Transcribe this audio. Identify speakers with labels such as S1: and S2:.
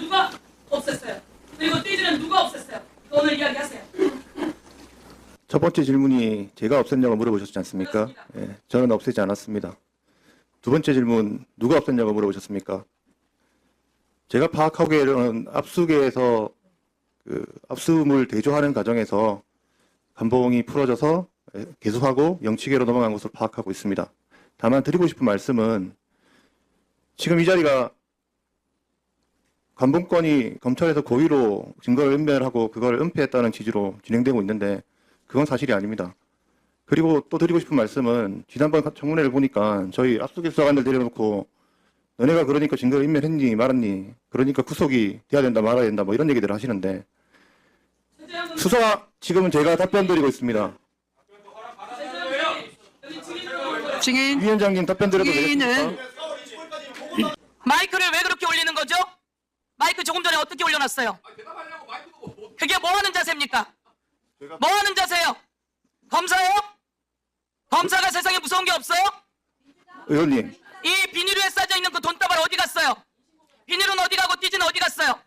S1: 누가 없앴어요? 그리고 띠지는 누가 없앴어요? 오늘 이야기하세요.
S2: 첫 번째 질문이 제가 없앴냐고 물어보셨지 않습니까? 예, 저는 없애지 않았습니다. 두 번째 질문 누가 없앴냐고 물어보셨습니까? 제가 파악하기에는 압수계에서 그 압수물 대조하는 과정에서 감봉이 풀어져서 예, 개수하고 영치계로 넘어간 것으로 파악하고 있습니다. 다만 드리고 싶은 말씀은 지금 이 자리가 감봉권이 검찰에서 고의로 증거를 은멸하고 그걸 은폐했다는 취지로 진행되고 있는데 그건 사실이 아닙니다. 그리고 또 드리고 싶은 말씀은 지난번 청문회를 보니까 저희 압수기수 사관들 데려놓고 너네가 그러니까 증거를 인멸했니 말았니 그러니까 구속이 돼야 된다 말아야 된다 뭐 이런 얘기들을 하시는데 수사 지금은 제가 답변 드리고 있습니다.
S1: 증인
S2: 위원장님 답변 드려도 되겠습니까?
S3: 마이크를 왜 그렇게 어떻게 올려놨어요? 그게 뭐 하는 자세입니까? 뭐 하는 자세요? 검사요? 검사가 세상에 무서운 게 없어요?
S2: 의원님
S3: 이 비닐에 싸져 있는 그 돈다발 어디 갔어요? 비닐은 어디 가고 띠지는 어디 갔어요?